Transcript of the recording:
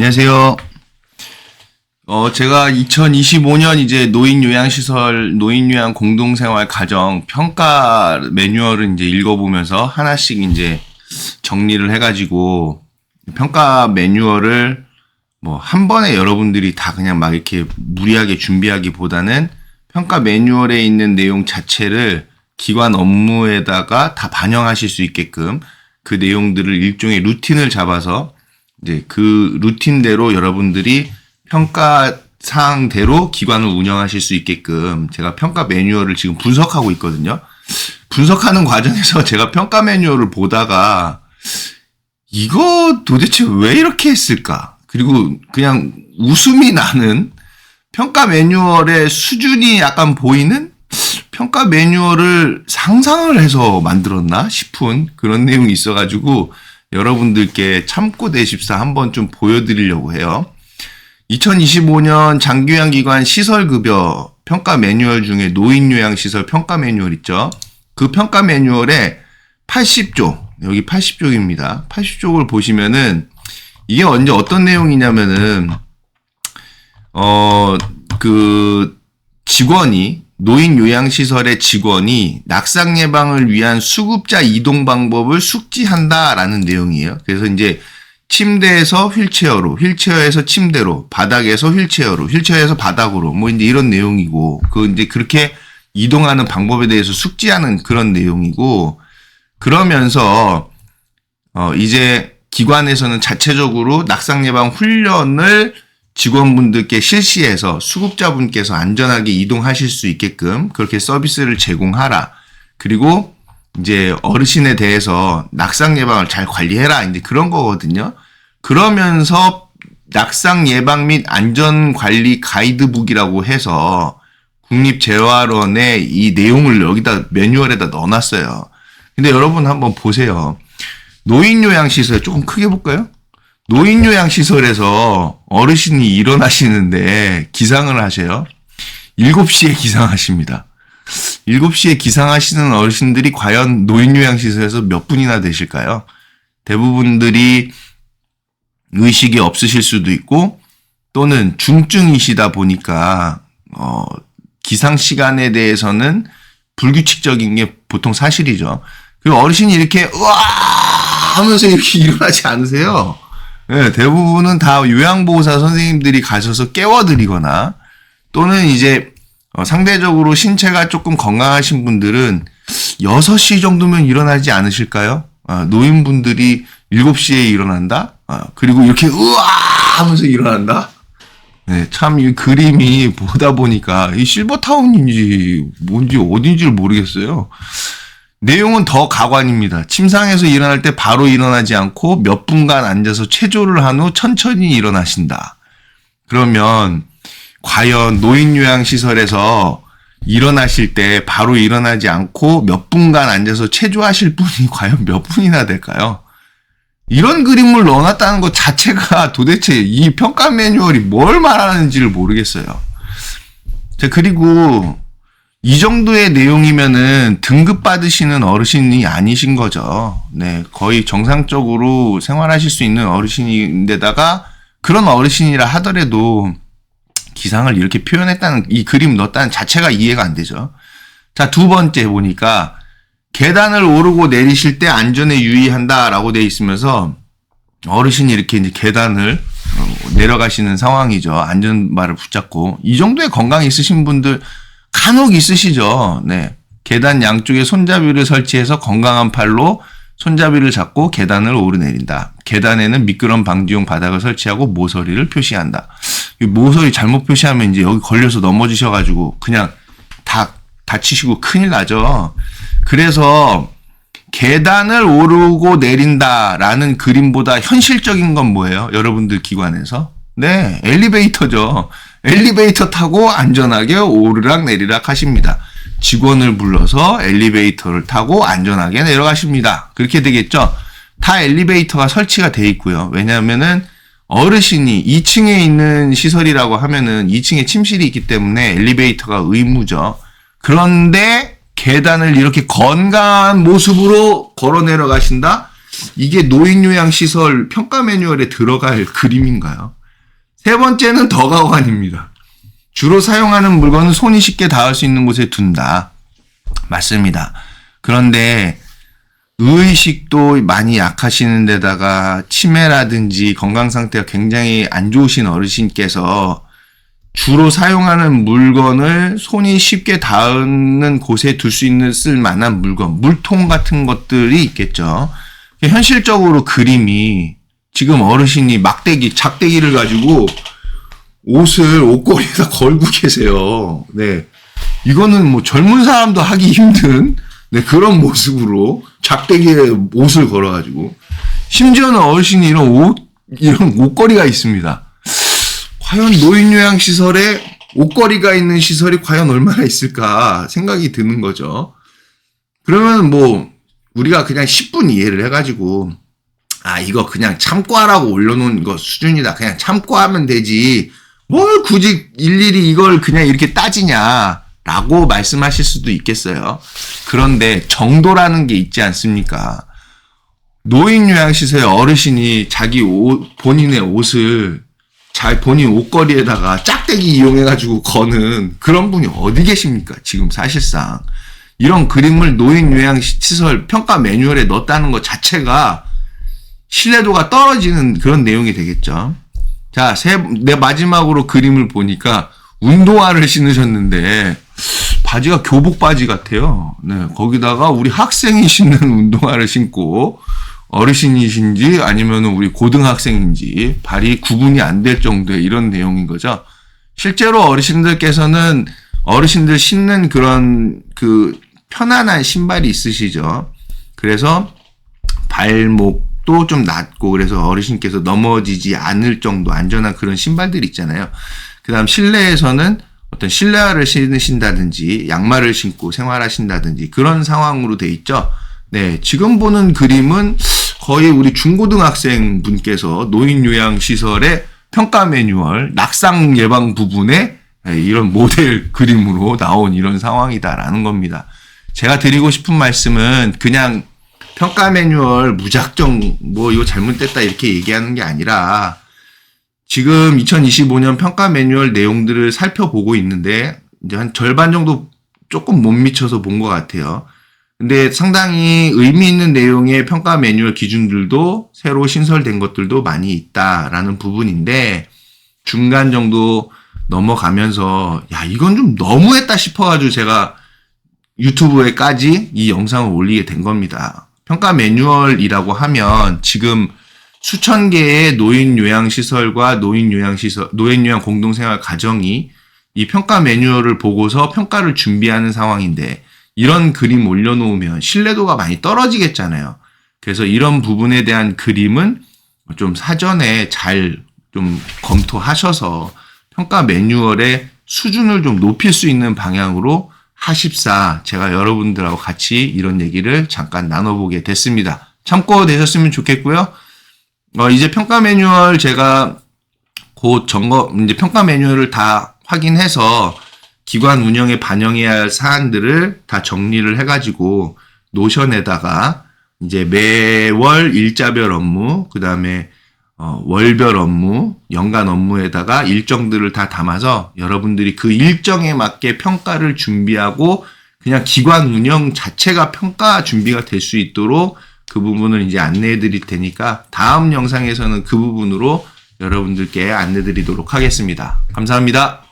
안녕하세요. 어, 제가 2025년 이제 노인 요양시설, 노인 요양 공동생활 가정 평가 매뉴얼을 이제 읽어보면서 하나씩 이제 정리를 해가지고 평가 매뉴얼을 뭐 한 번에 여러분들이 다 그냥 막 이렇게 무리하게 준비하기보다는 평가 매뉴얼에 있는 내용 자체를 기관 업무에다가 다 반영하실 수 있게끔 그 내용들을 일종의 루틴을 잡아서 이제 그 루틴대로 여러분들이 평가 사항대로 기관을 운영하실 수 있게끔 제가 평가 매뉴얼을 지금 분석하고 있거든요. 분석하는 과정에서 제가 평가 매뉴얼을 보다가 이거 도대체 왜 이렇게 했을까? 그리고 그냥 웃음이 나는 평가 매뉴얼의 수준이 약간 보이는 평가 매뉴얼을 상상을 해서 만들었나 싶은 그런 내용이 있어가지고 여러분들께 참고 대십사 한번 좀 보여드리려고 해요. 2025년 장기요양기관 시설급여 평가 매뉴얼 중에 노인요양시설 평가 매뉴얼 있죠. 그 평가 매뉴얼에 80쪽, 여기 80쪽입니다. 80쪽을 보시면은 이게 언제 어떤 내용이냐면은 어, 그 직원이 노인 요양시설의 직원이 낙상 예방을 위한 수급자 이동 방법을 숙지한다라는 내용이에요. 그래서 이제 침대에서 휠체어로, 휠체어에서 침대로, 바닥에서 휠체어로, 휠체어에서 바닥으로, 뭐 이제 이런 내용이고, 그 이제 그렇게 이동하는 방법에 대해서 숙지하는 그런 내용이고, 그러면서, 어, 이제 기관에서는 자체적으로 낙상 예방 훈련을 직원분들께 실시해서 수급자분께서 안전하게 이동하실 수 있게끔 그렇게 서비스를 제공하라. 그리고 이제 어르신에 대해서 낙상 예방을 잘 관리해라. 이제 그런 거거든요. 그러면서 낙상 예방 및 안전 관리 가이드북이라고 해서 국립재활원에 이 내용을 여기다 매뉴얼에다 넣어놨어요. 근데 여러분 한번 보세요. 노인 요양시설 조금 크게 볼까요? 노인 요양 시설에서 어르신이 일어나시는데 기상을 하셔요. 7시에 기상하십니다. 7시에 기상하시는 어르신들이 과연 노인 요양 시설에서 몇 분이나 되실까요? 대부분들이 의식이 없으실 수도 있고 또는 중증이시다 보니까 어, 기상 시간에 대해서는 불규칙적인 게 보통 사실이죠. 그리고 어르신이 이렇게 으아 하면서 이렇게 일어나지 않으세요. 네, 대부분은 다 요양보호사 선생님들이 가셔서 깨워드리거나 또는 이제 어, 상대적으로 신체가 조금 건강하신 분들은 6시 정도면 일어나지 않으실까요? 아, 노인분들이 7시에 일어난다? 아, 그리고 이렇게 으아 하면서 일어난다? 네, 참 이 그림이 보다 보니까 이 실버타운인지 뭔지 어딘지를 모르겠어요. 내용은 더 가관입니다. 침상에서 일어날 때 바로 일어나지 않고 몇 분간 앉아서 체조를 한 후 천천히 일어나신다. 그러면 과연 노인 요양 시설에서 일어나실 때 바로 일어나지 않고 몇 분간 앉아서 체조하실 분이 과연 몇 분이나 될까요? 이런 그림을 넣어놨다는 것 자체가 도대체 이 평가 매뉴얼이 뭘 말하는지를 모르겠어요. 자, 그리고 이 정도의 내용이면은 등급 받으시는 어르신이 아니신 거죠. 네, 거의 정상적으로 생활하실 수 있는 어르신인데다가 그런 어르신이라 하더라도 기상을 이렇게 표현했다는 이 그림 넣었다는 자체가 이해가 안 되죠. 자, 두 번째 보니까 계단을 오르고 내리실 때 안전에 유의한다라고 돼 있으면서 어르신이 이렇게 이제 계단을 어, 내려가시는 상황이죠. 안전바를 붙잡고 이 정도의 건강 있으신 분들 간혹 있으시죠. 네. 계단 양쪽에 손잡이를 설치해서 건강한 팔로 손잡이를 잡고 계단을 오르내린다. 계단에는 미끄럼 방지용 바닥을 설치하고 모서리를 표시한다. 이 모서리 잘못 표시하면 이제 여기 걸려서 넘어지셔가지고 그냥 다 다치시고 큰일 나죠. 그래서 계단을 오르고 내린다라는 그림보다 현실적인 건 뭐예요? 여러분들 기관에서? 네, 엘리베이터죠. 엘리베이터 타고 안전하게 오르락 내리락 하십니다. 직원을 불러서 엘리베이터를 타고 안전하게 내려가십니다. 그렇게 되겠죠? 다 엘리베이터가 설치가 돼 있고요. 왜냐하면은 어르신이 2층에 있는 시설이라고 하면은 2층에 침실이 있기 때문에 엘리베이터가 의무죠. 그런데 계단을 이렇게 건강한 모습으로 걸어 내려가신다? 이게 노인 요양 시설 평가 매뉴얼에 들어갈 그림인가요? 세 번째는 더가관입니다. 주로 사용하는 물건은 손이 쉽게 닿을 수 있는 곳에 둔다. 맞습니다. 그런데 의식도 많이 약하시는 데다가 치매라든지 건강 상태가 굉장히 안 좋으신 어르신께서 주로 사용하는 물건을 손이 쉽게 닿는 곳에 둘 수 있는 쓸 만한 물건, 물통 같은 것들이 있겠죠. 현실적으로 그림이 지금 어르신이 막대기, 작대기를 가지고 옷을 옷걸이에다 걸고 계세요. 네. 이거는 뭐 젊은 사람도 하기 힘든 네, 그런 모습으로 작대기에 옷을 걸어가지고 심지어는 어르신이 이런 옷, 이런 옷걸이가 있습니다. 과연 노인 요양 시설에 옷걸이가 있는 시설이 과연 얼마나 있을까 생각이 드는 거죠. 그러면 뭐, 우리가 그냥 10분 이해를 해가지고, 아, 이거 그냥 참고 하라고 올려놓은 거 수준이다. 그냥 참고 하면 되지. 뭘 굳이 일일이 이걸 그냥 이렇게 따지냐. 라고 말씀하실 수도 있겠어요. 그런데 정도라는 게 있지 않습니까? 노인 요양시설의 어르신이 자기 옷, 본인의 옷을 잘 본인 옷걸이에다가 짝대기 이용해가지고 거는 그런 분이 어디 계십니까? 지금 사실상. 이런 그림을 노인 요양시설 평가 매뉴얼에 넣었다는 것 자체가 신뢰도가 떨어지는 그런 내용이 되겠죠. 자, 세, 내 마지막으로 그림을 보니까 운동화를 신으셨는데 바지가 교복 바지 같아요. 네, 거기다가 우리 학생이 신는 운동화를 신고 어르신이신지 아니면 우리 고등학생인지 발이 구분이 안 될 정도의 이런 내용인 거죠. 실제로 어르신들께서는 어르신들 신는 그런 그 편안한 신발이 있으시죠. 그래서 발목 도좀 낮고 그래서 어르신께서 넘어지지 않을 정도 안전한 그런 신발들 있잖아요. 그 다음 실내에서는 어떤 실내화를 신으신다든지 양말을 신고 생활하신다든지 그런 상황으로 돼 있죠. 네, 지금 보는 그림은 거의 우리 중고등학생 분께서 노인 요양 시설의 평가 매뉴얼, 낙상 예방 부분에 이런 모델 그림으로 나온 이런 상황이다라는 겁니다. 제가 드리고 싶은 말씀은 그냥 평가 매뉴얼 무작정 뭐 이거 잘못됐다 이렇게 얘기하는 게 아니라 지금 2025년 평가 매뉴얼 내용들을 살펴보고 있는데 이제 한 절반 정도 조금 못 미쳐서 본 것 같아요. 근데 상당히 의미 있는 내용의 평가 매뉴얼 기준들도 새로 신설된 것들도 많이 있다라는 부분인데 중간 정도 넘어가면서 야 이건 좀 너무했다 싶어가지고 제가 유튜브에까지 이 영상을 올리게 된 겁니다. 평가 매뉴얼이라고 하면 지금 수천 개의 노인 요양 시설과 노인 요양 시설, 노인 요양 공동생활 가정이 이 평가 매뉴얼을 보고서 평가를 준비하는 상황인데 이런 그림 올려놓으면 신뢰도가 많이 떨어지겠잖아요. 그래서 이런 부분에 대한 그림은 좀 사전에 잘 좀 검토하셔서 평가 매뉴얼의 수준을 좀 높일 수 있는 방향으로 하십사 제가 여러분들하고 같이 이런 얘기를 잠깐 나눠보게 됐습니다. 참고 되셨으면 좋겠고요. 어, 이제 평가 매뉴얼 제가 곧 점검, 이제 평가 매뉴얼을 다 확인해서 기관 운영에 반영해야 할 사안들을 다 정리를 해가지고 노션에다가 이제 매월 일자별 업무, 그 다음에 어, 월별 업무, 연간 업무에다가 일정들을 다 담아서 여러분들이 그 일정에 맞게 평가를 준비하고 그냥 기관 운영 자체가 평가 준비가 될 수 있도록 그 부분을 이제 안내해 드릴 테니까 다음 영상에서는 그 부분으로 여러분들께 안내 드리도록 하겠습니다. 감사합니다.